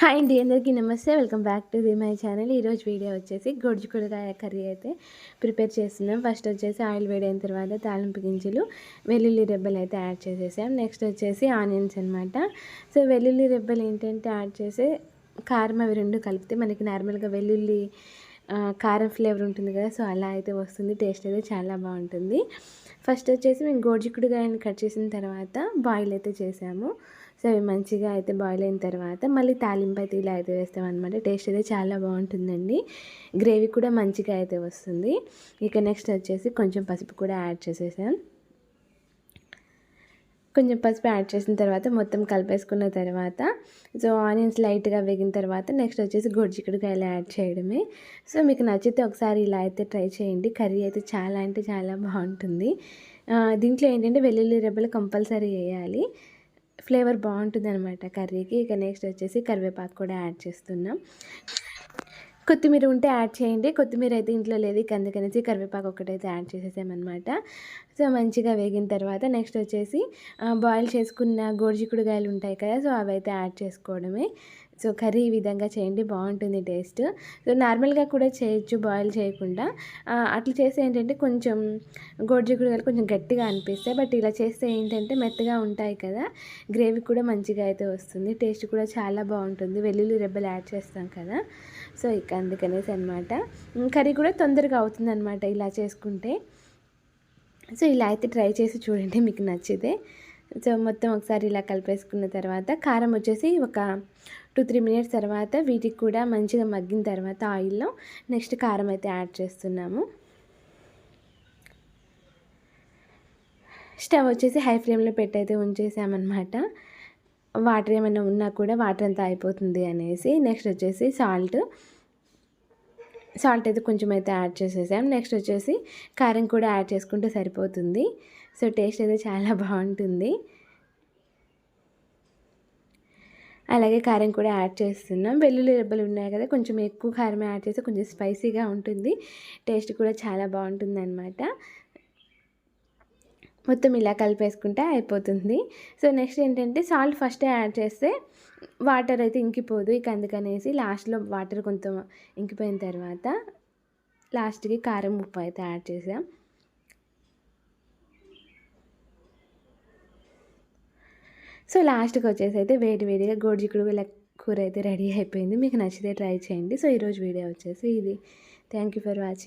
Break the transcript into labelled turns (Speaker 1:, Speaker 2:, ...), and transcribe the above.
Speaker 1: Hi అండి అందరికీ నమస్తే. Welcome back to the my channel ఈరోజు వీడియో వచ్చేసి గొడ్జుకుడుకాయ కర్రీ అయితే ప్రిపేర్ చేస్తున్నాం. ఫస్ట్ వచ్చేసి ఆయిల్ వేడైన తర్వాత తాలింపు గింజలు వెల్లుల్లి రెబ్బలు అయితే యాడ్ చేసేసాం. నెక్స్ట్ వచ్చేసి ఆనియన్స్ అనమాట సో వెల్లుల్లి రెబ్బలు ఏంటంటే యాడ్ చేసి కారం అవి రెండు కలిపితే మనకి నార్మల్గా వెల్లుల్లి కారం ఫ్లేవర్ ఉంటుంది కదా సో అలా అయితే వస్తుంది. టేస్ట్ అయితే చాలా బాగుంటుంది. ఫస్ట్ వచ్చేసి మేము గోడ్చిక్కుడుగాయని కట్ చేసిన తర్వాత బాయిల్ అయితే చేసాము. సో అవి మంచిగా అయితే బాయిల్ అయిన తర్వాత మళ్ళీ తాలింపు అయితే ఇలా అయితే వేస్తామన్నమాట. టేస్ట్ అయితే చాలా బాగుంటుందండి. గ్రేవీ కూడా మంచిగా అయితే వస్తుంది. ఇక నెక్స్ట్ వచ్చేసి కొంచెం పసుపు కూడా యాడ్ చేసేసాం. కొంచెం పసుపు యాడ్ చేసిన తర్వాత మొత్తం కలిపేసుకున్న తర్వాత సో ఆనియన్స్ లైట్గా వేగిన తర్వాత నెక్స్ట్ వచ్చేసి గొడ్జిక్కడికాయలు యాడ్ చేయడమే. సో మీకు నచ్చితే ఒకసారి ఇలా అయితే ట్రై చేయండి. కర్రీ అయితే చాలా అంటే చాలా బాగుంటుంది. దీంట్లో ఏంటంటే వెల్లుల్లి రెబ్బలు కంపల్సరీ వేయాలి. ఫ్లేవర్ బాగుంటుంది అనమాట కర్రీకి. ఇక నెక్స్ట్ వచ్చేసి కరివేపాకు కూడా యాడ్ చేస్తున్నాం. కొత్తిమీర ఉంటే యాడ్ చేయండి. కొత్తిమీర అయితే ఇంట్లో లేదు. ఇక అందుకనేసి కరివేపాకు ఒకటైతే యాడ్ చేసేసామన్నమాట. సో మంచిగా వేగిన తర్వాత నెక్స్ట్ వచ్చేసి బాయిల్ చేసుకున్న గోడిచిక్కుడుగాయలు ఉంటాయి కదా సో అవి అయితే యాడ్ చేసుకోవడమే. సో కర్రీ ఈ విధంగా చేయండి బాగుంటుంది టేస్ట్. సో నార్మల్గా కూడా చేయొచ్చు బాయిల్ చేయకుండా. అట్లా చేస్తే ఏంటంటే కొంచెం గోడిచిక్కుడుగాయలు కొంచెం గట్టిగా అనిపిస్తాయి. బట్ ఇలా చేస్తే ఏంటంటే మెత్తగా ఉంటాయి కదా గ్రేవీ కూడా మంచిగా అయితే వస్తుంది. టేస్ట్ కూడా చాలా బాగుంటుంది. వెల్లుల్లి రెబ్బలు యాడ్ చేస్తాం కదా సో ఇక అందుకనేసి అనమాట కర్రీ కూడా తొందరగా అవుతుంది అనమాట ఇలా చేసుకుంటే. సో ఇలా అయితే ట్రై చేసి చూడండి మీకు నచ్చితే. సో మొత్తం ఒకసారి ఇలా కలిపేసుకున్న తర్వాత కారం వచ్చేసి ఒక టూ త్రీ మినిట్స్ తర్వాత వీటికి కూడా మంచిగా మగ్గిన తర్వాత ఆయిల్లో నెక్స్ట్ కారం అయితే యాడ్ చేస్తున్నాము. స్టవ్ వచ్చేసి హై ఫ్లేమ్లో పెట్టయితే ఉంచేసామన్నమాట. వాటర్ ఏమైనా ఉన్నా కూడా వాటర్ అంతా అయిపోతుంది అనేసి. నెక్స్ట్ వచ్చేసి సాల్ట్. సాల్ట్ అయితే కొంచెం అయితే యాడ్ చేసేసాం. నెక్స్ట్ వచ్చేసి కారం కూడా యాడ్ చేసుకుంటే సరిపోతుంది. సో టేస్ట్ అయితే చాలా బాగుంటుంది. అలాగే కారం కూడా యాడ్ చేస్తున్నాం. వెల్లుల్లి రెబ్బలు ఉన్నాయి కదా కొంచెం ఎక్కువ కారం యాడ్ చేస్తే కొంచెం స్పైసీగా ఉంటుంది. టేస్ట్ కూడా చాలా బాగుంటుంది అనమాట మొత్తం ఇలా కలిపేసుకుంటే అయిపోతుంది. సో నెక్స్ట్ ఏంటంటే సాల్ట్ ఫస్ట్ యాడ్ చేస్తే వాటర్ అయితే ఇంకిపోదు. ఇక అందుకనేసి లాస్ట్లో వాటర్ కొంత ఇంకిపోయిన తర్వాత లాస్ట్కి కారం ఉప్పు అయితే యాడ్ చేసాం. సో లాస్ట్కి వచ్చేసి అయితే వేడి వేడిగా గోడిచిక్కుడు కూర అయితే రెడీ అయిపోయింది. మీకు నచ్చితే ట్రై చేయండి. సో ఈరోజు వీడియో వచ్చేసి ఇది. Thank you for watching.